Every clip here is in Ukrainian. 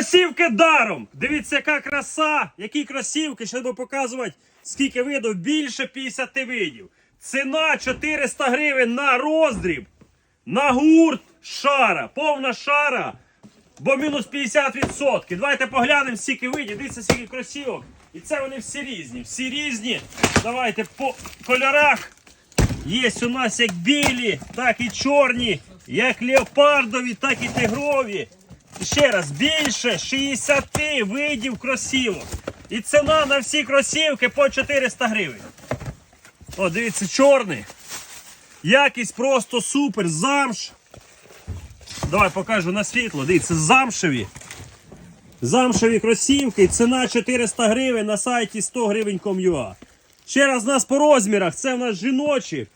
Кросівки даром! Дивіться, яка краса, які кросівки, щоб показувати, скільки видів, більше 50 видів. Ціна 400 гривень на роздріб, на гурт шара, повна шара, бо мінус 50%. Давайте поглянемо, скільки видів, дивіться, скільки кросівок. І це вони всі різні, всі різні. Давайте по кольорах. Є у нас як білі, так і чорні, як леопардові, так і тигрові. Ще раз, більше 60 видів кросівок. І ціна на всі кросівки по 400 гривень. О, дивіться, чорний. Якість просто супер, замш. Давай покажу на світло. Дивіться, замшеві. Замшеві кросівки. Ціна 400 гривень на сайті 100 гривень.com.ua. Ще раз у нас по розмірах. Це у нас жіночі.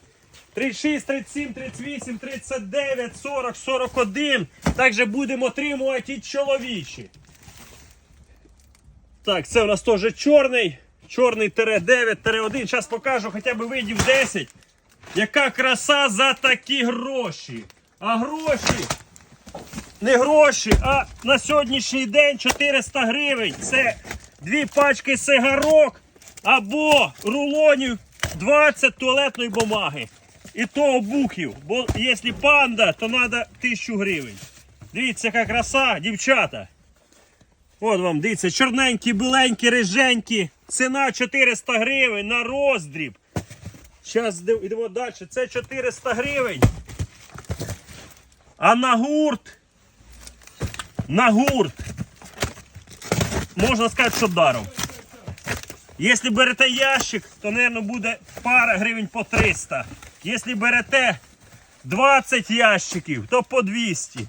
36, 37, 38, 39, 40, 41. Також будемо отримувати і чоловічі. Так, це у нас теж чорний. Чорний тире 9, тире 1. Зараз покажу хоча б видів 10. Яка краса за такі гроші. А гроші. Не гроші, а на сьогоднішній день 400 гривень. Це дві пачки сигарок або рулонів 20 туалетної бумаги. І то бухів. Бо якщо панда, то треба 1000 гривень. Дивіться, яка краса, дівчата. От вам, дивіться, чорненькі, біленькі, риженькі. Ціна 400 гривень на роздріб. Зараз йдемо далі. Це 400 гривень. А на гурт. На гурт. Можна сказати, що даром. Якщо берете ящик, то, мабуть, буде пара гривень по 300. Якщо берете 20 ящиків, то по 200.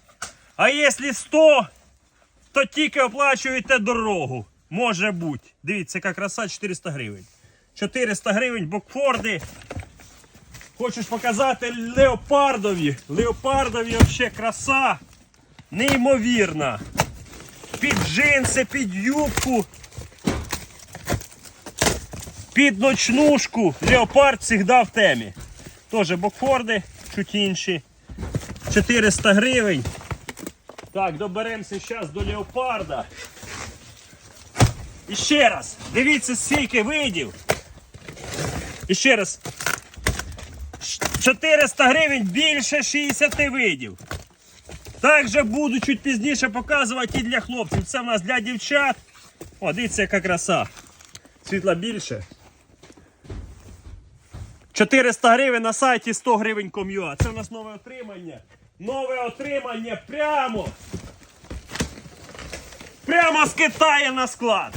А якщо 100, то тільки оплачуєте дорогу. Може бути. Дивіться, яка краса 400 гривень. 400 гривень бокфорди. Хочеш показати леопардові. Леопардові взагалі краса. Неймовірна. Під джинси, під юбку. Під ночнушку. Леопард завжди в темі. Тоже бокфорди, чуть інші. 400 гривень. Так, доберемося зараз до леопарда. І ще раз, дивіться, скільки видів. І ще раз. 400 гривень більше 60 видів. Також буду чуть пізніше показувати і для хлопців. Це в нас для дівчат. О, дивіться, яка краса. Світла більше. 400 гривень на сайті 100 гривень ком'юа. Це у нас нове отримання. Нове отримання прямо. Прямо з Китаю на склад.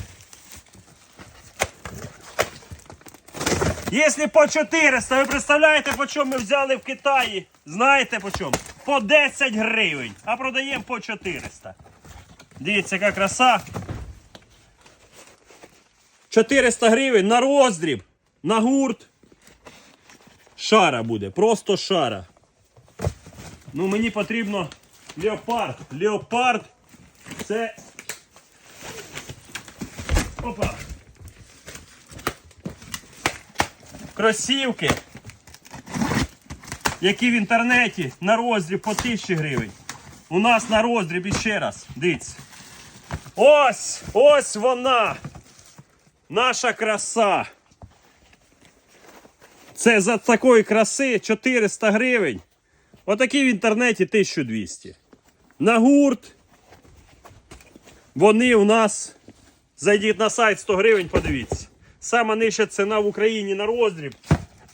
Якщо по 400, ви представляєте, по чому ми взяли в Китаї? Знаєте по чому? По 10 гривень, а продаємо по 400. Дивіться, яка краса. 400 гривень на роздріб, на гурт. Шара буде, просто шара. Ну, мені потрібно леопард. Леопард це. Опа. Кросівки, які в інтернеті на роздріб по 1000 гривень. У нас на роздріб іще раз. Дивіться. Ось! Ось вона! Наша краса. Це за такої краси 400 гривень. Отакі в інтернеті 1200. На гурт. Вони у нас. Зайдіть на сайт 100 гривень, подивіться. Сама нижча ціна в Україні на роздріб.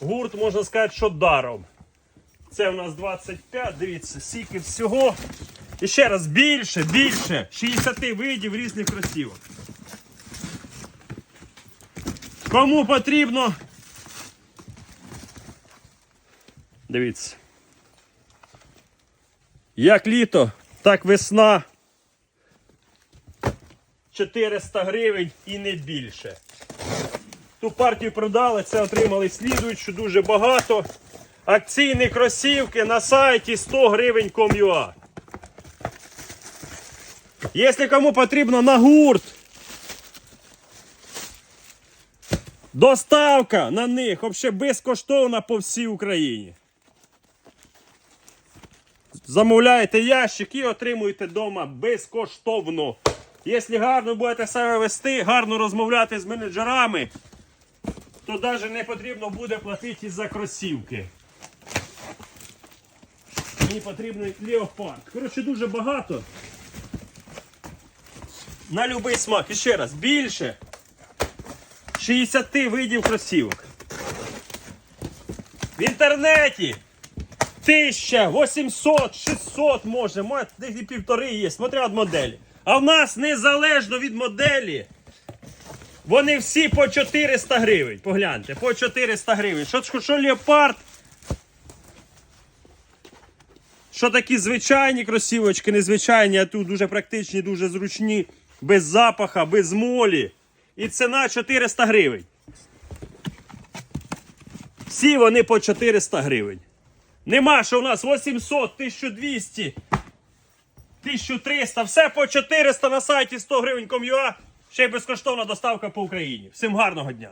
Гурт можна сказати, що даром. Це у нас 25, дивіться, скільки всього. І ще раз більше, більше. 60 видів різних кросівок. Кому потрібно. Дивіться. Як літо, так весна. 400 гривень і не більше. Ту партію продали, це отримали слідуючу дуже багато. Акційні кросівки на сайті 100 гривень com.ua. Якщо кому потрібно на гурт, доставка на них взагалі безкоштовна по всій Україні. Замовляєте ящик і отримуєте вдома безкоштовно. Якщо гарно будете себе вести, гарно розмовляти з менеджерами, то навіть не потрібно буде платити за кросівки. Мені потрібен леопард. Коротше, дуже багато. На будь-який смак. І ще раз, більше 60 видів кросівок. В інтернеті 1800, 600 може, може десь півтори є, смотря від моделі. А в нас незалежно від моделі. Вони всі по 400 гривень. Погляньте, по 400 гривень. Що, що леопард? Що такі звичайні кросівочки, незвичайні, а тут дуже практичні, дуже зручні, без запаха, без молі. І ціна 400 гривень. Всі вони по 400 гривень. Нема, що у нас 800, 1200, 1300, все по 400 на сайті 100 гривень.com.ua. Ще й безкоштовна доставка по Україні. Всім гарного дня!